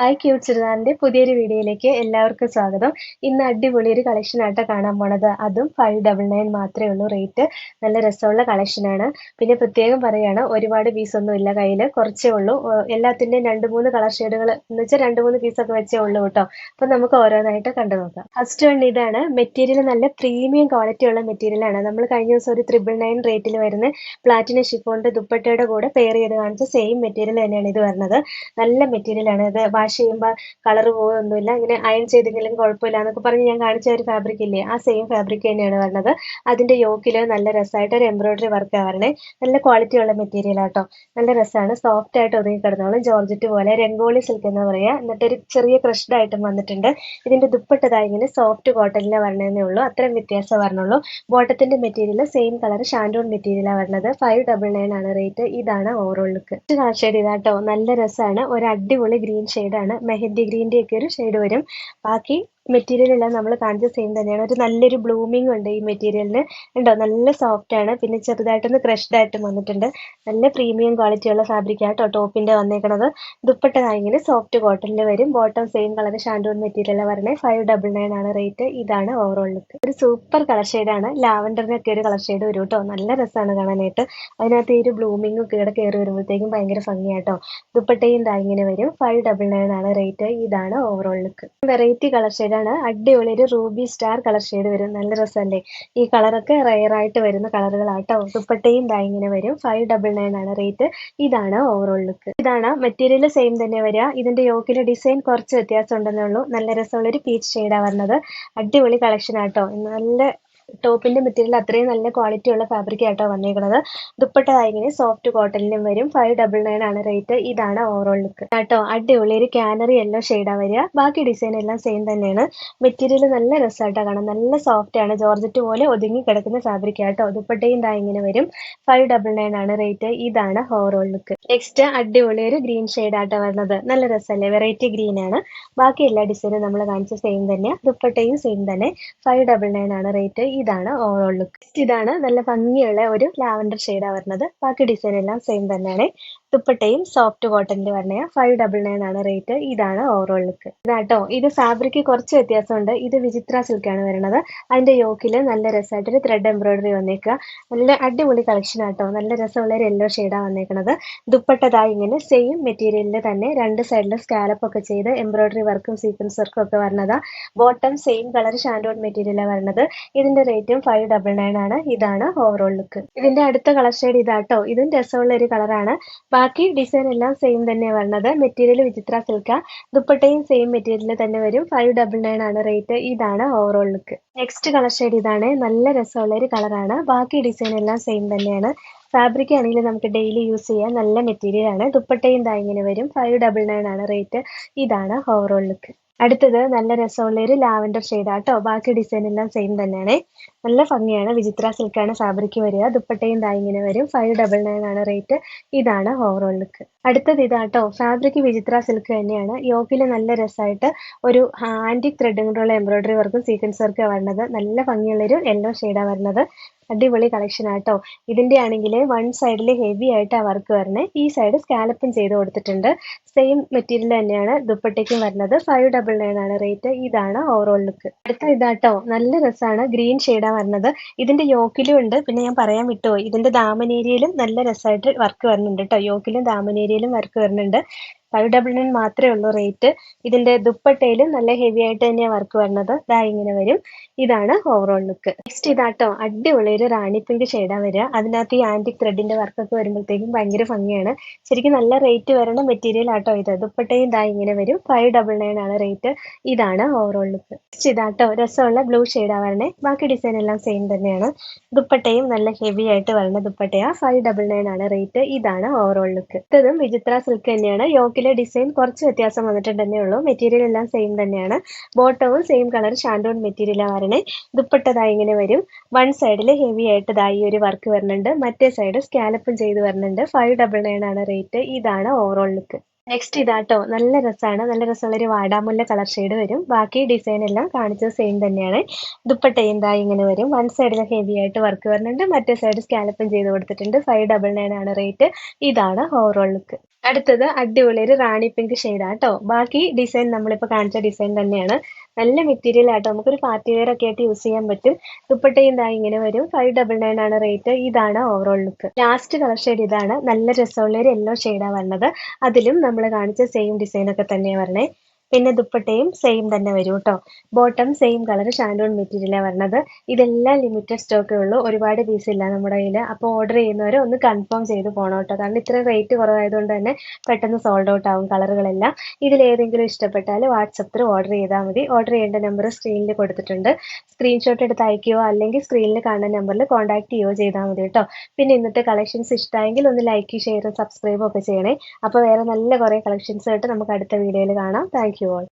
Hi cute ചുരിദാറിന്റെ പുതിയൊരു വീഡിയോയിലേക്ക് എല്ലാവർക്കും സ്വാഗതം. ഇന്ന് അടിപൊളി ഒരു കളക്ഷൻ ആട്ടോ കാണാൻ പോണത്. അതും ഫൈവ് ഡബിൾ നയൻ മാത്രമേ ഉള്ളൂ. റേറ്റ് നല്ല രസമുള്ള കളക്ഷനാണ് പിന്നെ പ്രത്യേകം പറയുകയാണ് ഒരുപാട് പീസ് ഒന്നും ഇല്ല കയ്യിൽ കുറച്ചേ ഉള്ളൂ. ഏർ എല്ലാത്തിന്റെയും രണ്ട് മൂന്ന് കളർ ഷെയ്ഡുകൾ എന്ന് വെച്ചാൽ രണ്ട് മൂന്ന് പീസൊക്കെ വെച്ചേ ഉള്ളൂ കേട്ടോ. അപ്പൊ നമുക്ക് ഓരോന്നായിട്ട് കണ്ടു നോക്കാം. ഫസ്റ്റ് വൺ ഇതാണ് മെറ്റീരിയൽ നല്ല പ്രീമിയം ക്വാളിറ്റി ഉള്ള മെറ്റീരിയലാണ് നമ്മൾ കഴിഞ്ഞ ദിവസം ഒരു ത്രിബിൾ നയൻ റേറ്റിൽ വരുന്ന പ്ലാറ്റിനം ഷിഫോണിന്റെ ദുപ്പട്ടയുടെ കൂടെ പെയർ ചെയ്ത് കാണിച്ച സെയിം മെറ്റീരിയൽ തന്നെയാണ് ഇത് വരുന്നത്. നല്ല മെറ്റീരിയലാണ് ഇത് വാഷ് ചെയ്യുമ്പോൾ കളർ പോകുമൊന്നുമില്ല ഇങ്ങനെ അയൺ ചെയ്തെങ്കിലും കുഴപ്പമില്ല എന്നൊക്കെ പറഞ്ഞ് ഞാൻ കാണിച്ച ഒരു ഫാബ്രിക് ഇല്ലേ? ആ സെയിം ഫാബ്രിക് തന്നെയാണ് വരുന്നത്. അതിന്റെ യോക്കിൽ നല്ല രസമായിട്ട് ഒരു എംബ്രോയിഡറി വർക്ക് വരണേ നല്ല ക്വാളിറ്റി ഉള്ള മെറ്റീരിയൽ ആട്ടോ. നല്ല രസമാണ് സോഫ്റ്റ് ആയിട്ട് ഒതുങ്ങി കിടന്നോളും. ജോർജറ്റ് പോലെ രംഗോളി സിൽക്ക് എന്ന് പറയുക എന്നിട്ട് ഒരു ചെറിയ ക്രഷ്ഡ് ആയിട്ടും വന്നിട്ടുണ്ട്. ഇതിന്റെ ദുപ്പട്ടതാ ഇങ്ങനെ സോഫ്റ്റ് കോട്ടണിലെ വരണേ ഉള്ളൂ. അത്രയും വ്യത്യാസം വരണുള്ളൂ. ബോട്ടത്തിന്റെ മെറ്റീരിയൽ സെയിം കളർ ഷാൻഡോൺ മെറ്റീരിയലാണ് വരുന്നത് ഫൈവ് ഡബിൾ നയൻ ആണ് റേറ്റ് ഇതാണ് ഓവറോൾ ലുക്ക് കളർ ഷെയ്ഡ് ഇതാട്ടോ. നല്ല രസമാണ് ഒരു അടിപൊളി ഗ്രീൻ ആണ് മെഹന്തി ഗ്രീന്റെ ഒക്കെ ഒരു ഷെയ്ഡ് വരും. ബാക്കി മെറ്റീരിയൽ എല്ലാം നമ്മൾ കാണിച്ച സെയിം തന്നെയാണ്. ഒരു നല്ലൊരു ബ്ലൂമിംഗ് ഉണ്ട് ഈ മെറ്റീരിയലിന് ഉണ്ടോ നല്ല സോഫ്റ്റ് ആണ്. പിന്നെ ചെറുതായിട്ടൊന്ന് ക്രഷ്ഡ് ആയിട്ടും വന്നിട്ടുണ്ട്. നല്ല പ്രീമിയം ക്വാളിറ്റി ഉള്ള ഫാബ്രിക് ആട്ടോ ടോപ്പിന്റെ വന്നേക്കണത്. ദുപ്പട്ട സോഫ്റ്റ് കോട്ടണിൽ വരും. ബോട്ടം സെയിം കളർ ഷാൻഡൂൺ മെറ്റീരിയൽ പറഞ്ഞത് ഫൈവ് ഡബിൾ നയൻ ആണ് റേറ്റ് ഇതാണ് ഓവറോൾ ലുക്ക് ഒരു സൂപ്പർ കളർ ഷെയ്ഡാണ് ലാവൻഡറിനൊക്കെ ഒരു കളർ ഷെയ്ഡ് വരും കേട്ടോ. നല്ല രസമാണ് കാണാനായിട്ട്. അതിനകത്ത് ഈ ഒരു ബ്ലൂമിംഗ് ഒക്കെ ഇവിടെ കയറി വരുമ്പോഴത്തേക്കും ഭയങ്കര ഭംഗിയാട്ടോ ദുപ്പട്ടയും ഇങ്ങനെ വരും. ഫൈവ് ഡബിൾ നയൻ ആണ് റേറ്റ് ഇതാണ് ഓവറോൾ ലുക്ക് വെറൈറ്റി കളർ ഷെയ്ഡാണ് അടിപൊളി ഒരു റൂബി സ്റ്റാർ കളർ ഷെയ്ഡ് വരും. നല്ല രസമല്ലേ? ഈ കളറൊക്കെ റയർ ആയിട്ട് വരുന്ന കളറുകളാട്ടോ ദുപ്പട്ടയും ദാ വരും. ഫൈവ് ഡബിൾ നയൻ ആണ് റേറ്റ് ഇതാണ് ഓവറോൾ ലുക്ക് ഇതാണ് മെറ്റീരിയൽ സെയിം തന്നെ വരിക. ഇതിന്റെ യോക്കിലെ ഡിസൈൻ കുറച്ച് വ്യത്യാസം ഉണ്ടെന്നേ ഉള്ളൂ. നല്ല രസമുള്ള ഒരു പീച്ച് ഷെയ്ഡാണ് വരുന്നത് അടിപൊളി കളക്ഷൻ ആട്ടോ നല്ല ടോപ്പിന്റെ മെറ്റീരിയൽ അത്രയും നല്ല ക്വാളിറ്റി ഉള്ള ഫാബ്രിക് ആയിട്ടോ വന്നേക്കുന്നത് ദുപ്പട്ട ഇങ്ങനെ സോഫ്റ്റ് കോട്ടണിലും വരും. ഫൈവ് ഡബിൾ നയൻ ആണ് റേറ്റ് ഇതാണ് ഓവറോൾ ലുക്ക് കേട്ടോ അടിപൊളി ഒരു കാനറി യെല്ലോ ഷെയ്ഡാ വരിക. ബാക്കി ഡിസൈൻ എല്ലാം സെയിം തന്നെയാണ്. മെറ്റീരിയൽ നല്ല രസമായിട്ടാണ് കാണാം. നല്ല സോഫ്റ്റ് ആണ്. ജോർജറ്റ് പോലെ ഒതുങ്ങി കിടക്കുന്ന ഫാബ്രിക് ആട്ടോ ദുപ്പട്ടയും ദാ ഇങ്ങനെ വരും. ഫൈവ് ഡബിൾ നയൻ ആണ് റേറ്റ് ഇതാണ് ഓവറോൾ ലുക്ക് നെക്സ്റ്റ് അടിപൊളി ഒരു ഗ്രീൻ ഷെയ്ഡാട്ടോ വരുന്നത് നല്ല രസമല്ലേ വെറൈറ്റി ഗ്രീൻ ആണ്. ബാക്കി എല്ലാ ഡിസൈനും നമ്മൾ കാണിച്ച സെയിം തന്നെ ദുപ്പട്ടയും സെയിം തന്നെ. ഫൈവ് ഡബിൾ നയൻ ആണ് റേറ്റ് ഇതാണ് ഓവറോൾ ലുക്ക് ഇതാണ് നല്ല ഭംഗിയുള്ള ഒരു ലാവൻഡർ ഷെയ്ഡാണ് വരുന്നത്. ബാക്കി ഡിസൈൻ എല്ലാം സെയിം തന്നെയാണ്. ദുപ്പട്ടയും സോഫ്റ്റ് കോട്ടണിൽ വരണ ഫൈവ് ഡബിൾ നയൻ ആണ് റേറ്റ് ഇതാണ് ഓവറോൾ ലുക്ക് ഇതാട്ടോ. ഇത് ഫാബ്രിക്ക് കുറച്ച് വ്യത്യാസമുണ്ട്. ഇത് വിചിത്ര സിൽക്കാണ് വരുന്നത് അതിന്റെ യോക്കിൽ നല്ല രസമായിട്ടൊരു ത്രെഡ് എംബ്രോയിഡറി വന്നേക്കുക. നല്ല അടിപൊളി കളക്ഷൻ ആട്ടോ. നല്ല രസമുള്ള ഒരു യെല്ലോ ഷെയ്ഡാണ് വന്നേക്കുന്നത് ദുപ്പട്ടതാ ഇങ്ങനെ സെയിം മെറ്റീരിയലിൽ തന്നെ രണ്ട് സൈഡിലും സ്കാലപ്പ് ഒക്കെ ചെയ്ത് എംബ്രോയിഡറി വർക്കും സീക്വൻസ് വർക്കും ഒക്കെ വരണതാ. ബോട്ടം സെയിം കളർ ഷാൻഡോൺ മെറ്റീരിയലാണ് വരുന്നത് ഇതിന്റെ റേറ്റും ഫൈവ് ഡബിൾ നയൻ ആണ്. ഇതാണ് ഓവറോൾ ലുക്ക് ഇതിന്റെ അടുത്ത കളർ ഷെയ്ഡ് ഇതാട്ടോ. ഇതും രസമുള്ള ഒരു കളറാണ് ബാക്കി ഡിസൈൻ എല്ലാം സെയിം തന്നെ വരുന്നത് മെറ്റീരിയൽ വിചിത്ര സിൽക്ക ദുപ്പട്ടയും സെയിം മെറ്റീരിയൽ തന്നെ വരും. ഫൈവ് ഡബിൾ നയൻ ആണ് റേറ്റ് ഇതാണ് overall look next colour shade ഇതാണ്. നല്ല രസമുള്ള ഒരു കളറാണ് ബാക്കി ഡിസൈൻ എല്ലാം സെയിം തന്നെയാണ്. ഫാബ്രിക് ആണെങ്കിൽ നമുക്ക് ഡെയിലി യൂസ് ചെയ്യാൻ നല്ല മെറ്റീരിയൽ ആണ്. ദുപ്പട്ടയും ദാ ഇങ്ങനെ വരും. ഫൈവ് ഡബിൾ നയൻ ആണ് റേറ്റ് ഇതാണ് ഓവറോൾ ലുക്ക് അടുത്തത് നല്ല രസമുള്ള ഒരു ലാവൻഡർ ഷെയ്ഡാട്ടോ. ബാക്കി ഡിസൈൻ എല്ലാം സെയിം തന്നെയാണ്. നല്ല ഭംഗിയാണ്. വിചിത്ര സിൽക്കാണ് ഫാബ്രിക് വരിക. ദുപ്പട്ടയും ദാ ഇങ്ങനെ വരും. ഫൈവ് ഡബിൾ നയൻ ആണ് റേറ്റ് ഇതാണ് ഓവറോൾ ലുക്ക് അടുത്തത് ഇതാട്ടോ. ഫാബ്രിക് വിചിത്ര സിൽക്ക് തന്നെയാണ്. യോക്കിൽ നല്ല രസമായിട്ട് ഒരു ആന്റിക് ത്രെഡും കൊണ്ടുള്ള എംബ്രോയിഡറി വർക്കും സീക്വൻസ് വർക്കും വരുന്നത് നല്ല ഭംഗിയുള്ളൊരു യെല്ലോ ഷെയ്ഡാണ് വരുന്നത് അടിപൊളി കളക്ഷൻ ആട്ടോ. ഇതിന്റെ ആണെങ്കിൽ വൺ സൈഡിൽ ഹെവി ആയിട്ട് ആ വർക്ക് വരണേ. ഈ സൈഡ് സ്കാലപ്പും ചെയ്ത് കൊടുത്തിട്ടുണ്ട്. സെയിം മെറ്റീരിയൽ തന്നെയാണ് ദുപ്പട്ടയ്ക്കും വരുന്നത് ഫൈവ് ഡബിൾ നയൻ ആണ് റേറ്റ് ഇതാണ് ഓവറോൾ ലുക്ക് അടുത്ത ഇതാട്ടോ നല്ല രസമാണ് ഗ്രീൻ ഷെയ്ഡാണ് വരുന്നത് ഇതിന്റെ യോക്കിലും ഉണ്ട് പിന്നെ ഞാൻ പറയാൻ വിട്ടുപോയി. ഇതിന്റെ ദാമനേരിയയിലും നല്ല രസമായിട്ട് വർക്ക് വരുന്നുണ്ട് കേട്ടോ യോക്കിലും ദാമനേരിയയിലും വർക്ക് വരുന്നുണ്ട് ഫൈവ് ഡബിൾ നയൻ മാത്രമേ ഉള്ളൂ റേറ്റ് ഇതിന്റെ ദുപ്പട്ടയിൽ നല്ല ഹെവി ആയിട്ട് തന്നെയാണ് വർക്ക് വരുന്നത്. ഇതാ ഇങ്ങനെ വരും. ഇതാണ് ഓവറോൾ ലുക്ക് നെക്സ്റ്റ് ഇതാട്ടോ അടിപൊളി ഒരു റാണി പിങ്ക് ഷെയ്ഡാണ് വരിക. അതിനകത്ത് ഈ ആന്റിക് ത്രെഡിന്റെ വർക്കൊക്കെ വരുമ്പോഴത്തേക്കും ഭയങ്കര ഭംഗിയാണ്. ശരിക്കും നല്ല റേറ്റ് വരണ മെറ്റീരിയൽ ആട്ടോ ഇത്. ദുപ്പട്ടയും ഇതാ ഇങ്ങനെ വരും. ഫൈവ് ഡബിൾ നയൻ ആണ് റേറ്റ് ഇതാണ് ഓവറോൾ ലുക്ക് നെക്സ്റ്റ് ഇതാട്ടോ രസമുള്ള ബ്ലൂ ഷെയ്ഡാണ് വരണേ. ബാക്കി ഡിസൈൻ എല്ലാം സെയിം തന്നെയാണ്. ദുപ്പട്ടയും നല്ല ഹെവി ആയിട്ട് വരുന്ന ദുപ്പട്ടയാണ് ഫൈവ് ഡബിൾ നയൻ ആണ് റേറ്റ് ഇതാണ് ഓവറോൾ ലുക്ക് അടുത്തതും വിചിത്ര സിൽക്ക് തന്നെയാണ്. യോക്കിലെ ഡിസൈൻ കുറച്ച് വ്യത്യാസം വന്നിട്ടുണ്ടെന്നേ ഉള്ളൂ. മെറ്റീരിയൽ എല്ലാം സെയിം തന്നെയാണ്. ബോട്ടവും സെയിം കളർ ഷാൻഡോൺ മെറ്റീരിയലാണ് വരണേ. ദുപ്പട്ടതായി ഇങ്ങനെ വരും. വൺ സൈഡിൽ ഹെവി ആയിട്ട് ഈ ഒരു വർക്ക് വരുന്നുണ്ട് മറ്റേ സൈഡ് സ്കാലപ്പും ചെയ്ത് വരുന്നുണ്ട് ഫൈവ് ഡബിൾ നയൻ ആണ് റേറ്റ് ഇതാണ് ഓവറോൾ ലുക്ക് നെക്സ്റ്റ് ഇതാട്ടോ നല്ല രസമാണ് നല്ല രസമുള്ള ഒരു വാടാമുല്ല കളർ ഷെയ്ഡ് വരും. ബാക്കി ഡിസൈൻ എല്ലാം കാണിച്ചത് സെയിം തന്നെയാണ്. ദുപ്പട്ട എന്താ ഇങ്ങനെ വരും. വൺ സൈഡിൽ ഹെവി ആയിട്ട് വർക്ക് വരുന്നുണ്ട് മറ്റേ സൈഡ് സ്കാലപ്പും ചെയ്ത് കൊടുത്തിട്ടുണ്ട്. ഫൈവ് ഡബിൾ നയൻ ആണ് റേറ്റ് ഇതാണ് ഓവറോൾ ലുക്ക് അടുത്തത് അടിപൊളി ഒരു റാണി പിങ്ക് ഷെയ്ഡാണ് കേട്ടോ ബാക്കി ഡിസൈൻ നമ്മളിപ്പോൾ കാണിച്ച ഡിസൈൻ തന്നെയാണ്. നല്ല മെറ്റീരിയൽ ആട്ടോ. നമുക്കൊരു പാർട്ടി വെയർ ഒക്കെ ആയിട്ട് യൂസ് ചെയ്യാൻ പറ്റും. ദുപ്പട്ടയും ഇതാ ഇങ്ങനെ വരും. ഫൈവ് ഡബിൾ നയൻ ആണ് റേറ്റ് ഇതാണ് overall look last colour shade ഇതാണ്. നല്ല രസമുള്ള ഒരു യെല്ലോ ഷെയ്ഡാണ് വരണത് അതിലും നമ്മൾ കാണിച്ച സെയിം ഡിസൈൻ ഒക്കെ തന്നെയാണ് വരണേ. പിന്നെ ദുപ്പട്ടയും സെയിം തന്നെ വരും കേട്ടോ ബോട്ടം സെയിം കളർ ഷാൻഡോൺ മെറ്റീരിയലാണ് വരണത്. ഇതെല്ലാം ലിമിറ്റഡ് സ്റ്റോക്കേ ഉള്ളൂ. ഒരുപാട് പീസ് ഇല്ല നമ്മുടെ കയ്യിൽ അപ്പോൾ ഓർഡർ ചെയ്യുന്നവർ ഒന്ന് കൺഫേം ചെയ്ത് പോകണം കേട്ടോ കാരണം ഇത്ര റേറ്റ് കുറവായതുകൊണ്ട് തന്നെ പെട്ടെന്ന് സോൾഡ് ഔട്ട് ആവും കളറുകളെല്ലാം. ഇതിലേതെങ്കിലും ഇഷ്ടപ്പെട്ടാൽ വാട്സപ്പിൽ ഓർഡർ ചെയ്താൽ മതി. ഓർഡർ ചെയ്യേണ്ട നമ്പർ സ്ക്രീനിൽ കൊടുത്തിട്ടുണ്ട്. സ്ക്രീൻഷോട്ട് എടുത്ത് അയക്കുകയോ അല്ലെങ്കിൽ സ്ക്രീനിൽ കാണുന്ന നമ്പറിൽ കോൺടാക്ട് ചെയ്യുകയോ ചെയ്താൽ മതി കേട്ടോ പിന്നെ ഇന്നത്തെ കളക്ഷൻസ് ഇഷ്ടമായെങ്കിൽ ഒന്ന് ലൈക്ക് ഷെയറും സബ്സ്ക്രൈബും ഒക്കെ ചെയ്യണേ. അപ്പോൾ വേറെ നല്ല കുറേ കളക്ഷൻസ് കേട്ട് നമുക്ക് അടുത്ത വീഡിയോയിൽ കാണാം. Thank Thank you all.